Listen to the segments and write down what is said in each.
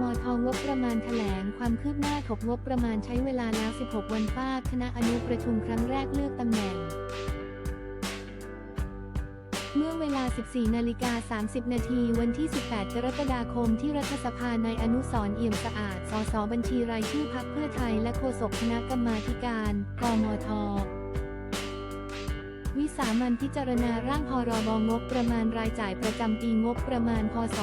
มทงบประมาณแถลงความคืบหน้าถกงบประมาณใช้เวลาแล้ว 16 วันฟาดคณะอนุประชุมครั้งแรกเลือกตำแหน่ง เมื่อเวลา 14 นาฬิกา 30 นาทีวันที่ 18 กรกฎาคมที่รัฐสภาในอนุสรเอี่ยมสะอาด สสบัญชีรายชื่อพรรคเพื่อไทยและโฆษกคณะกรรมาธิการ กมท วิสามันพิจารณาร่างพรบงบประมาณรายจ่ายประจำปีงบประมาณ พศ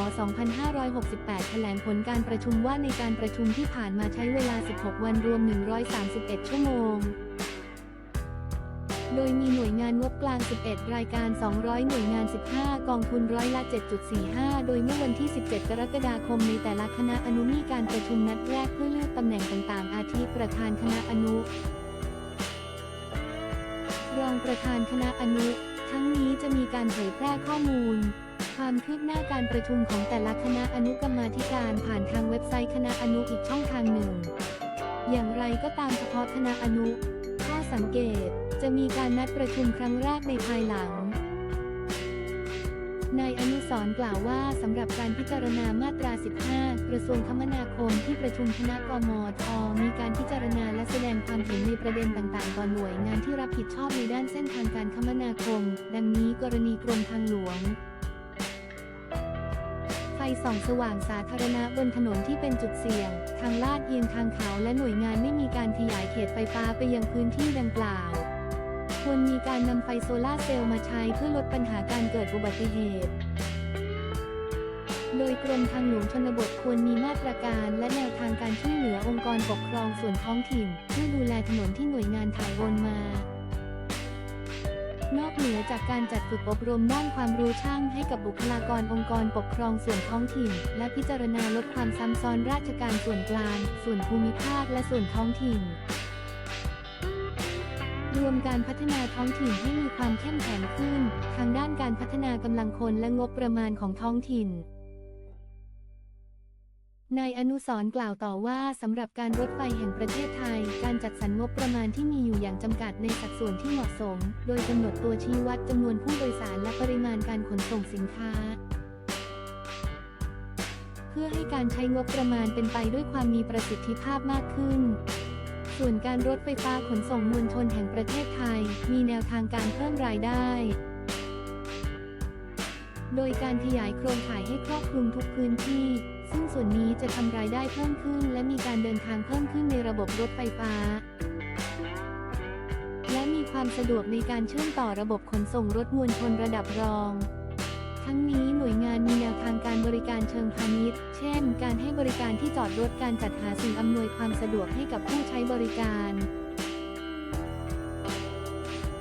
2568 แถลงผลการประชุมว่าในการประชุมที่ผ่านมาใช้เวลา 16 วันรวม 131 ชั่วโมง โดยมีหน่วยงานงบกลาง 11 รายการ 200 หน่วยงาน 15 กองทุนร้อยละ 7.45 โดยเมื่อวันที่ 17 กรกฎาคมในแต่ละคณะอนุมีการประชุมนัดแรกเพื่อเลือกตำแหน่งต่างๆ อาทิประธานคณะอนุ รองประธานคณะอนุ ทั้งนี้จะมีการเผยแพร่ข้อมูล ความคืบหน้าการประชุมของแต่ละคณะอนุกรรมาธิการผ่านทางเว็บไซต์คณะอนุอีกช่องทางหนึ่ง อย่างไรก็ตามเฉพาะคณะอนุ ข้อสังเกตจะมีการนัดประชุมครั้งแรกในภายหลัง นายอนุสรกล่าวว่าสำหรับการพิจารณามาตรา 15 กระทรวงคมนาคมที่ประชุมคณะกมทมีการพิจารณาและแสดงความเห็นในประเด็นต่างๆ ต่อหน่วยงานที่รับผิดชอบในด้านเส้นทางการคมนาคม ดังนี้กรณีกรมทางหลวงไฟส่องสว่างสาธารณะบนถนนที่เป็นจุดเสี่ยง ทางลาดเอียงทางเขาและหน่วยงานไม่มีการขยายเขตไฟฟ้าไปยังพื้นที่ดังกล่าว ควรมีการนำไฟโซลาเซลล์มาใช้เพื่อลดปัญหาการเกิดอุบัติเหตุ โดยกรมทางหลวงชนบทควรมีมาตรการและแนวทางการช่วยเหลือองค์กรปกครองส่วนท้องถิ่นเพื่อดูแลถนนที่หน่วยงานถ่ายโอนมานอกเหนือจากการจัดฝึกอบรมด้านความรู้ช่างให้กับบุคลากรองค์กรปกครองส่วนท้องถิ่น และพิจารณาลดความซ้ำซ้อนราชการส่วนกลาง ส่วนภูมิภาคและส่วนท้องถิ่น รวมการพัฒนาท้องถิ่นให้มีความเข้มแข็งขึ้น ทางด้านการพัฒนากำลังคนและงบประมาณของท้องถิ่นนายอนุสรกล่าวต่อว่าสำหรับการรถไฟแห่งประเทศไทย การจัดสรรงบประมาณที่มีอยู่อย่างจำกัดในสัดส่วนที่เหมาะสม โดยกำหนดตัวชี้วัดจำนวนผู้โดยสารและปริมาณการขนส่งสินค้า เพื่อให้การใช้งบประมาณเป็นไปด้วยความมีประสิทธิภาพมากขึ้น ส่วนการรถไฟฟ้าขนส่งมวลชนแห่งประเทศไทย มีแนวทางการเพิ่มรายได้ โดยการขยายโครงข่ายให้ครอบคลุมทุกพื้นที่ ซึ่งส่วนนี้จะทำรายได้เพิ่มขึ้น และมีการเดินทางเพิ่มขึ้นในระบบรถไฟฟ้า และมีความสะดวกในการเชื่อมต่อระบบขนส่งรถมวลชนระดับรอง น่วยงานมีแนวทางการบริการเชิงพาณิชย์ เช่น การให้บริการที่จอดรถ การจัดหาสิ่งอำนวยความสะดวกให้กับผู้ใช้บริการ